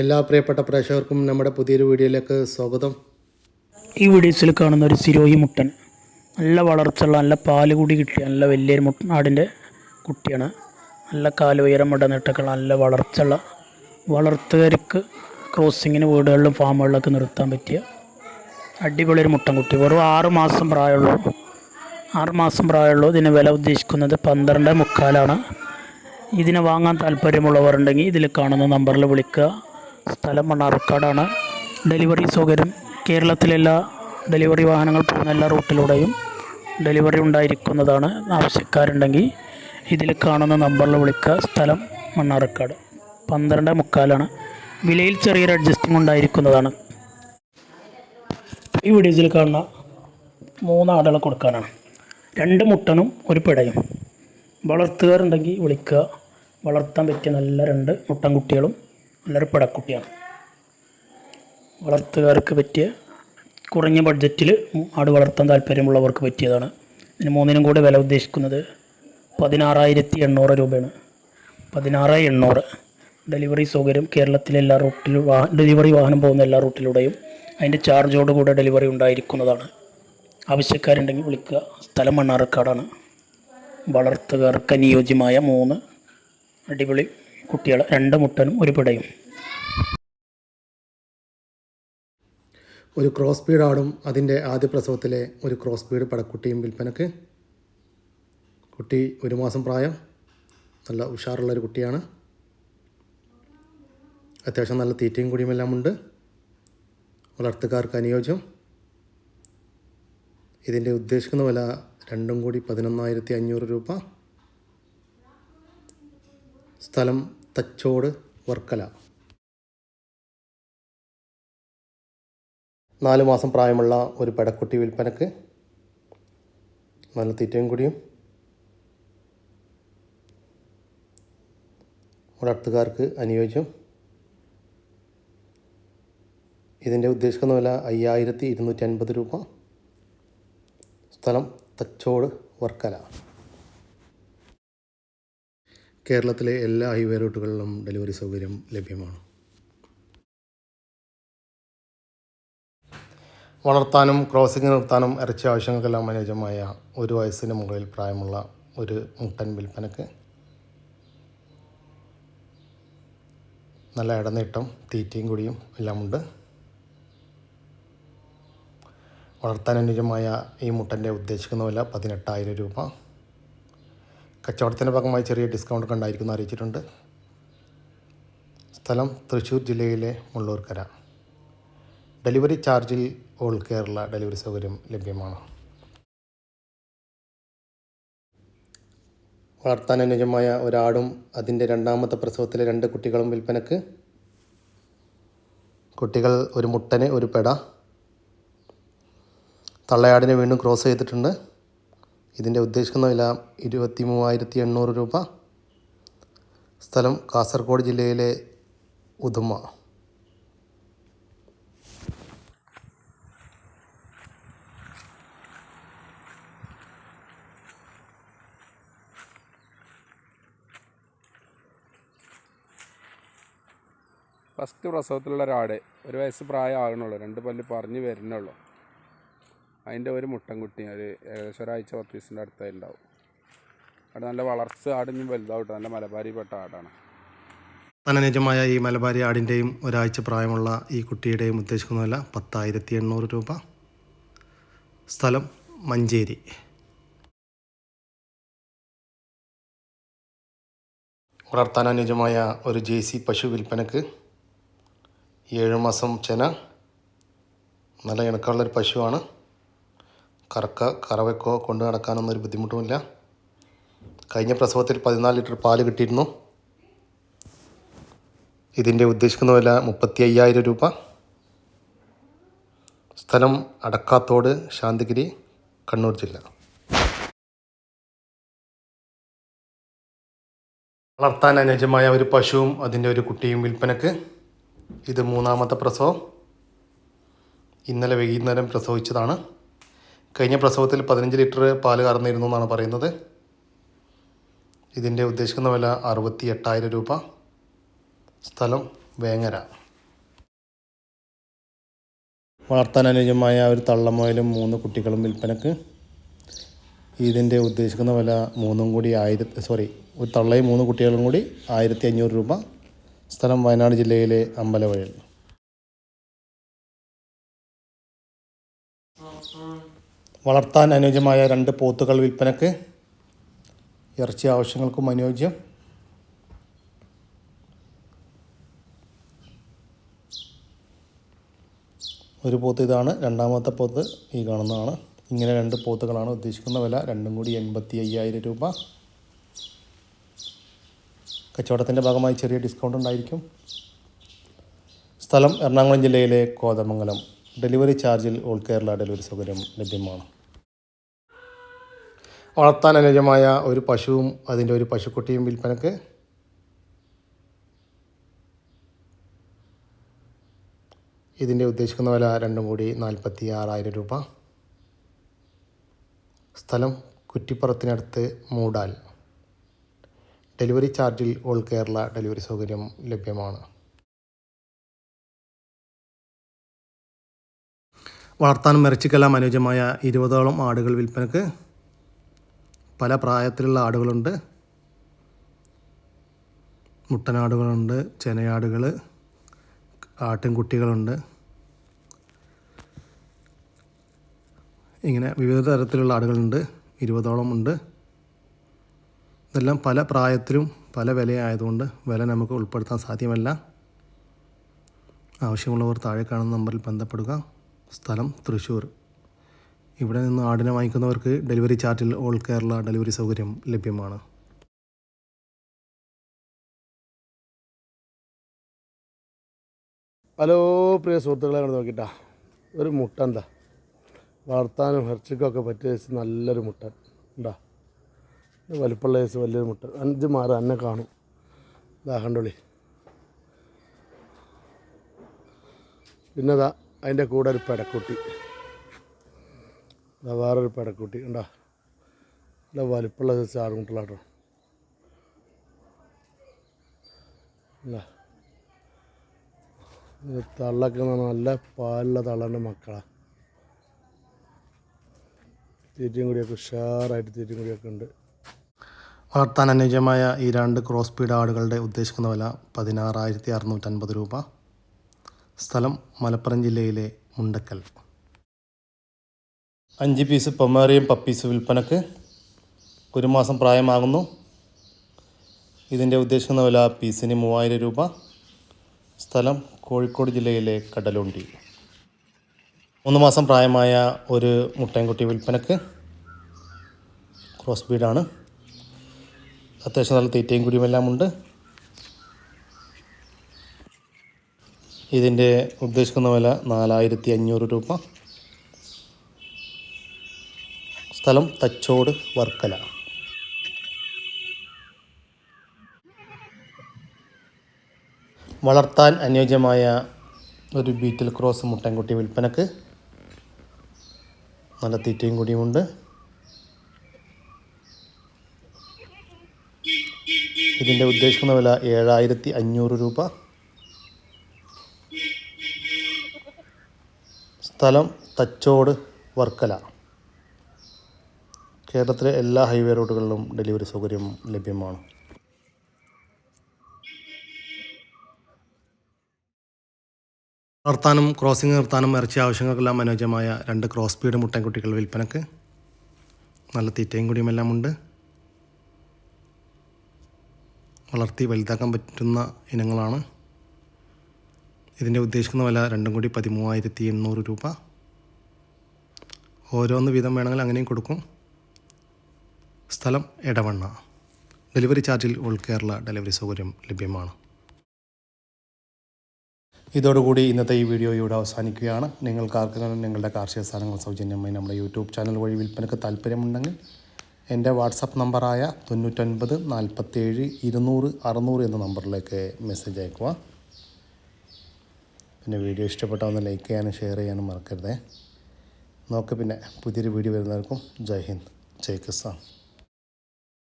എല്ലാ പ്രിയപ്പെട്ട പ്രേക്ഷകർക്കും നമ്മുടെ പുതിയൊരു വീഡിയോയിലേക്ക് സ്വാഗതം. ഈ വീഡിയോസിൽ കാണുന്ന ഒരു സിരോഹി മുട്ടൻ. നല്ല വളർച്ചയുള്ള നല്ല പാൽ കൂടി കിട്ടിയ നല്ല വലിയൊരു മുട്ട ആടിന്റെ കുട്ടിയാണ്. നല്ല കാൽ ഉയരം ഇടന്നിട്ടൊക്കെ നല്ല വളർച്ചയുള്ള വളർത്തുകാർക്ക് ക്രോസിങ്ങിന് വീടുകളിലും ഫാമുകളിലൊക്കെ നിർത്താൻ പറ്റിയ അടിപൊളി ഒരു മുട്ടൻകുട്ടി വെറും ആറ് മാസം പ്രായമുള്ളൂ. ആറ് മാസം പ്രായമുള്ളൂ. ഇതിന് വില ഉദ്ദേശിക്കുന്നത് പന്ത്രണ്ട് മുക്കാലാണ്. ഇതിനെ വാങ്ങാൻ താല്പര്യമുള്ളവരുണ്ടെങ്കിൽ ഇതിൽ കാണുന്ന നമ്പറിൽ വിളിക്കുക. സ്ഥലം മണ്ണാർക്കാടാണ് ഡെലിവറി സൗകര്യം കേരളത്തിലെല്ലാ ഡെലിവറി വാഹനങ്ങൾ പോകുന്ന എല്ലാ റൂട്ടിലൂടെയും ഡെലിവറി ഉണ്ടായിരിക്കുന്നതാണ് ആവശ്യക്കാരുണ്ടെങ്കിൽ ഇതിൽ കാണുന്ന നമ്പറിൽ വിളിക്കുക. സ്ഥലം മണ്ണാർക്കാട് പന്ത്രണ്ട് മുക്കാലാണ്. വിലയിൽ ചെറിയൊരു അഡ്ജസ്റ്റിംഗ് ഉണ്ടായിരിക്കുന്നതാണ്. ഈ വീഡിയോസിൽ കാണുന്ന മൂന്ന് ആടുകളെ കൊടുക്കാനാണ്. രണ്ട് മുട്ടനും ഒരു പിടയും. വളർത്തുകാരുണ്ടെങ്കിൽ വിളിക്കുക. വളർത്താൻ പറ്റിയ നല്ല രണ്ട് മുട്ടൻകുട്ടികളും നല്ലൊരു പടക്കുട്ടിയാണ് വളർത്തുകാർക്ക് പറ്റിയ കുറഞ്ഞ ബഡ്ജറ്റിൽ ആട് വളർത്താൻ താല്പര്യമുള്ളവർക്ക് പറ്റിയതാണ്. ഇതിന് മൂന്നിനും കൂടെ വില ഉദ്ദേശിക്കുന്നത് പതിനാറായിരത്തി എണ്ണൂറ് രൂപയാണ്. പതിനാറ് എണ്ണൂറ് ഡെലിവറി സൗകര്യം കേരളത്തിലെ എല്ലാ റൂട്ടിലും ഡെലിവറി വാഹനം പോകുന്ന എല്ലാ റൂട്ടിലൂടെയും അതിന്റെ ചാർജോടുകൂടെ ഡെലിവറി ഉണ്ടായിരിക്കുന്നതാണ്. ആവശ്യക്കാരുണ്ടെങ്കിൽ വിളിക്കുക. സ്ഥലം മണ്ണാർക്കാടാണ്. വളർത്തുകാർക്ക് അനുയോജ്യമായ മൂന്ന് അടിപൊളി കുട്ടികൾ രണ്ട് മുട്ടനും ഒരു പിടയും. ഒരു ക്രോസ് ബീഡ് ആടും അതിന്റെ ആദ്യ പ്രസവത്തിലെ ഒരു ക്രോസ് ബീഡ് പടക്കുട്ടിയും വിൽപ്പനക്ക്. കുട്ടി ഒരു മാസം പ്രായം. നല്ല ഉഷാറുള്ളൊരു കുട്ടിയാണ്. അത്യാവശ്യം നല്ല തീറ്റയും കുടിയുമെല്ലാം ഉണ്ട്. വളർത്തുകാർക്ക് അനുയോജ്യം. ഇതിന്റെ ഉദ്ദേശിക്കുന്ന വില രണ്ടും കൂടി പതിനൊന്നായിരത്തി അഞ്ഞൂറ് രൂപ. സ്ഥലം തച്ചോട് വർക്കല. നാല് മാസം പ്രായമുള്ള ഒരു പെടക്കുട്ടി വിൽപ്പനക്ക് നല്ല തീറ്റയും കൂടിയും. വളർത്തുകാർക്ക് അനുയോജ്യം. ഇതിന്റെ ഉദ്ദേശിക്കുന്ന വില അയ്യായിരത്തി ഇരുന്നൂറ്റി അൻപത് രൂപ. സ്ഥലം തച്ചോട് വർക്കല. കേരളത്തിലെ എല്ലാ ഹൈവേ റൂട്ടുകളിലും ഡെലിവറി സൗകര്യം ലഭ്യമാണ്. വളർത്താനും ക്രോസിംഗ് നിർത്താനും ഇറച്ചി ആവശ്യങ്ങൾക്കെല്ലാം അനുയോജ്യമായ ഒരു വയസ്സിന് മുകളിൽ പ്രായമുള്ള ഒരു മുട്ടൻ വിൽപ്പനക്ക് നല്ല ഇടനീട്ടം തീറ്റയും കുടിയും എല്ലാമുണ്ട്. വളർത്താൻ അനുയോജ്യമായ ഈ മുട്ടന്റെ ഉദ്ദേശിക്കുന്ന വില പതിനെട്ടായിരം രൂപ. കച്ചവടത്തിന്റെ ഭാഗമായി ചെറിയ ഡിസ്കൗണ്ട് കണ്ടായിരിക്കുന്നു അറിയിച്ചിട്ടുണ്ട്. സ്ഥലം തൃശ്ശൂർ ജില്ലയിലെ മുള്ളൂർക്കര. ഡെലിവറി ചാർജിൽ ഓൾ കേരള ഡെലിവറി സൗകര്യം ലഭ്യമാണ്. വളർത്താൻ അനുയോജ്യമായ ഒരാടും അതിന്റെ രണ്ടാമത്തെ പ്രസവത്തിലെ രണ്ട് കുട്ടികളും വിൽപ്പനക്ക്. കുട്ടികൾ ഒരു മുട്ടന് ഒരു പെട. തള്ളയാടിനെ വീണ്ടും ക്രോസ് ചെയ്തിട്ടുണ്ട്. ഇതിന്റെ ഉദ്ദേശിക്കുന്ന വില ഇരുപത്തി മൂവായിരത്തി എണ്ണൂറ് രൂപ. സ്ഥലം കാസർഗോഡ് ജില്ലയിലെ ഉദുമ. ഫസ്റ്റ് പ്രസവത്തിലുള്ള ഒരാട് ഒരു വയസ്സ് പ്രായം ആകണുള്ളൂ രണ്ട് പല്ല് പറഞ്ഞു വരുന്നുള്ളൂ. അതിന്റെ ഒരു മുട്ടൻകുട്ടി ഒരു ഏകദേശം ഒരാഴ്ച പത്ത് ദിവസത്തിന്റെ അടുത്തായി ഉണ്ടാവും. അവിടെ നല്ല വളർച്ച ആടിനും വലുതാവട്ടെ നല്ല മലബാരിപ്പെട്ട ആടാണ്. അനുയോജ്യമായ ഈ മലബാരി ആടിന്റെയും ഒരാഴ്ച പ്രായമുള്ള ഈ കുട്ടിയുടെയും ഉദ്ദേശിക്കുന്ന വില പത്തായിരത്തി എണ്ണൂറ് രൂപ. സ്ഥലം മഞ്ചേരി. വളർത്താൻ അനുജമായ ഒരു ജെ സി പശു വിൽപ്പനക്ക് ഏഴ് മാസം ചെന. നല്ല ഇണക്കമുള്ളൊരു പശുവാണ്. കറക്ക കറവയ്ക്കോ കൊണ്ട് നടക്കാനൊന്നും ഒരു ബുദ്ധിമുട്ടുമില്ല. കഴിഞ്ഞ പ്രസവത്തിൽ പതിനാല് ലിറ്റർ പാൽ കിട്ടിയിരുന്നു. ഇതിന്റെ ഉദ്ദേശിക്കുന്ന വില മുപ്പത്തി അയ്യായിരം രൂപ. സ്ഥലം അടക്കാത്തോട് ശാന്തിഗിരി കണ്ണൂർ ജില്ല. വളർത്താൻ അനുയോജ്യമായ ഒരു പശുവും അതിന്റെ ഒരു കുട്ടിയും വിൽപ്പനക്ക്. ഇത് മൂന്നാമത്തെ പ്രസവം. ഇന്നലെ വൈകുന്നേരം പ്രസവിച്ചതാണ്. കഴിഞ്ഞ പ്രസവത്തിൽ പതിനഞ്ച് ലിറ്റർ പാൽ കറന്നിരുന്നു എന്നാണ് പറയുന്നത്. ഇതിന്റെ ഉദ്ദേശിക്കുന്ന വില അറുപത്തി എട്ടായിരം രൂപ. സ്ഥലം വേങ്ങര. വളർത്താൻ അനുയോജ്യമായ ഒരു തള്ളമുയലും മൂന്ന് കുട്ടികളും വിൽപ്പനക്ക്. ഇതിന്റെ ഉദ്ദേശിക്കുന്ന വില മൂന്നും കൂടി ആയിരത്തി സോറി ഒരു തള്ളയും മൂന്ന് കുട്ടികളും കൂടി ആയിരത്തി അഞ്ഞൂറ് രൂപ. സ്ഥലം വയനാട് ജില്ലയിലെ അമ്പലവയൽ. വളർത്താൻ അനുയോജ്യമായ രണ്ട് പോത്തുകൾ വിൽപ്പനക്ക്. ഇറച്ചി ആവശ്യങ്ങൾക്കും അനുയോജ്യം. ഒരു പോത്ത് ഇതാണ്. രണ്ടാമത്തെ പോത്ത് ഈ കാണുന്നതാണ്. ഇങ്ങനെ രണ്ട് പോത്തുകളാണ് ഉദ്ദേശിക്കുന്ന വില. രണ്ടും കൂടി എൺപത്തി അയ്യായിരം രൂപ. കച്ചവടത്തിന്റെ ഭാഗമായി ചെറിയ ഡിസ്കൗണ്ട് ഉണ്ടായിരിക്കും. സ്ഥലം എറണാകുളം ജില്ലയിലെ കോതമംഗലം. ഡെലിവറി ചാർജിൽ ഓൾ കേരള ഡെലിവറി സൗകര്യം ലഭ്യമാണ്. വളർത്താൻ അനുയോജ്യമായ ഒരു പശുവും അതിന്റെ ഒരു പശുക്കുട്ടിയും വിൽപ്പനക്ക് ഇതിന്റെ ഉദ്ദേശിക്കുന്ന വില രണ്ടും കൂടി നാൽപ്പത്തി ആറായിരം രൂപ. സ്ഥലം കുറ്റിപ്പുറത്തിനടുത്ത് മൂടാൽ. ഡെലിവറി ചാർജിൽ ഓൾ കേരള ഡെലിവറി സൗകര്യം ലഭ്യമാണ്. വളർത്താനും ഇറച്ചിക്കെല്ലാം അനുയോജ്യമായ ഇരുപതോളം ആടുകൾ വിൽപ്പനക്ക് പല പ്രായത്തിലുള്ള ആടുകളുണ്ട്. മുട്ടനാടുകളുണ്ട് ചെനയാടുകൾ ആട്ടിൻകുട്ടികളുണ്ട്. ഇങ്ങനെ വിവിധ തരത്തിലുള്ള ആടുകളുണ്ട്. ഇരുപതോളം ഉണ്ട്. ഇതെല്ലാം പല പ്രായത്തിലും പല വിലയായതുകൊണ്ട് വില നമുക്ക് ഉൾപ്പെടുത്താൻ സാധ്യമല്ല. ആവശ്യമുള്ളവർ താഴെ കാണുന്ന നമ്പറിൽ ബന്ധപ്പെടുക. സ്ഥലം തൃശ്ശൂർ. ഇവിടെ നിന്ന് ആടിനെ വാങ്ങിക്കുന്നവർക്ക് ഡെലിവറി ചാർട്ടിൽ ഓൾ കേരള ഡെലിവറി സൗകര്യം ലഭ്യമാണ്. ഹലോ പ്രിയ സുഹൃത്തുക്കളെ കണ്ട് നോക്കിട്ടാ. ഒരു മുട്ട എന്താ വളർത്താനും ഇറച്ചിക്കൊക്കെ പറ്റിയ ദിവസം നല്ലൊരു മുട്ട ഉണ്ടാ? വലിപ്പമുള്ള സൈസ് വലിയൊരു മുട്ടൻ. അഞ്ച് മാറ് അന്നെ കാണും. ഇതാ കണ്ടോളി. പിന്നെതാ അതിന്റെ കൂടെ ഒരു പെടക്കുട്ടി വേറൊരു പെടക്കുട്ടി. ഉണ്ടാ നല്ല വലിപ്പുള്ള സൈസ് ഇത്. തള്ളൊക്കെ നല്ല പാലുള്ള തള്ളന്റെ മക്കളാണ് തീറ്റയും കൂടിയൊക്കെ ഉഷാറായിട്ട് തീറ്റയും കൂടിയൊക്കെ ഉണ്ട്. വളർത്താൻ അനുയോജ്യമായ ഈ രണ്ട് ക്രോസ് പീഡ് ആടുകളുടെ ഉദ്ദേശിക്കുന്ന വില പതിനാറായിരത്തി അറുന്നൂറ്റൻപത് രൂപ. സ്ഥലം മലപ്പുറം ജില്ലയിലെ മുണ്ടക്കൽ. അഞ്ച് പീസ് പൊമേറിയം പപ്പീസ് വിൽപ്പനക്ക് ഒരു മാസം പ്രായമാകുന്നു. ഇതിന്റെ ഉദ്ദേശിക്കുന്ന വില പീസിന് മൂവായിരം രൂപ. സ്ഥലം കോഴിക്കോട് ജില്ലയിലെ കടലുണ്ടി. മൂന്ന് മാസം പ്രായമായ ഒരു മുട്ടൻകുട്ടി വിൽപ്പനക്ക് ക്രോസ് ബീഡാണ് അത്യാവശ്യം നല്ല തീറ്റയും കുടിയുമെല്ലാം ഉണ്ട് ഇതിന്റെ ഉദ്ദേശിക്കുന്ന വില നാലായിരത്തി അഞ്ഞൂറ് രൂപ. സ്ഥലം തച്ചോട് വർക്കല. വളർത്താൻ അനുയോജ്യമായ ഒരു ബീറ്റിൽ ക്രോസ് മുട്ടൻകുട്ടി വിൽപ്പനക്ക് നല്ല തീറ്റയും കൂടിയുമുണ്ട്. ഇതിന്റെ ഉദ്ദേശിക്കുന്ന വില ഏഴായിരത്തി അഞ്ഞൂറ് രൂപ. സ്ഥലം തച്ചോട് വർക്കല. കേരളത്തിലെ എല്ലാ ഹൈവേ റോഡുകളിലും ഡെലിവറി സൗകര്യം ലഭ്യമാണ്. നിർത്താനും ക്രോസിംഗ് നിർത്താനും ഇറച്ചി ആവശ്യങ്ങൾക്കെല്ലാം അനുയോജ്യമായ രണ്ട് ക്രോസ് പീഡ് മുട്ടൻകുട്ടികൾ വിൽപ്പനക്ക്. നല്ല തീറ്റയും കുടിയും എല്ലാം ഉണ്ട്. വളർത്തി വലുതാക്കാൻ പറ്റുന്ന ഇനങ്ങളാണ്. ഇതിന്റെ ഉദ്ദേശിക്കുന്ന വില രണ്ടും കൂടി പതിമൂവായിരത്തി എണ്ണൂറ് രൂപ. ഓരോന്ന് വീതം വേണമെങ്കിൽ അങ്ങനെയും കൊടുക്കും. സ്ഥലം എടവണ്ണ. ഡെലിവറി ചാർജിൽ ഓൾ കേരള ഡെലിവറി സൗകര്യം ലഭ്യമാണ്. ഇതോടുകൂടി ഇന്നത്തെ ഈ വീഡിയോ ഇവിടെ അവസാനിക്കുകയാണ്. നിങ്ങൾക്ക് നിങ്ങളുടെ കാർഷിക സാധനങ്ങൾ സൗജന്യമായി നമ്മുടെ യൂട്യൂബ് ചാനൽ വഴി വിൽപ്പനയ്ക്ക് താല്പര്യമുണ്ടെങ്കിൽ എന്റെ വാട്സപ്പ് നമ്പറായ തൊണ്ണൂറ്റൊൻപത് നാൽപ്പത്തേഴ് ഇരുന്നൂറ് അറുന്നൂറ് എന്ന നമ്പറിലേക്ക് മെസ്സേജ് അയക്കുക പിന്നെ വീഡിയോ ഇഷ്ടപ്പെട്ടാൽ ലൈക്ക് ചെയ്യാനും ഷെയർ ചെയ്യാനും മറക്കരുതേ. നോക്ക് പിന്നെ പുതിയൊരു വീഡിയോ വരുന്നവർക്കും ജയ് ഹിന്ദ്. ജയ് കിസാൻ.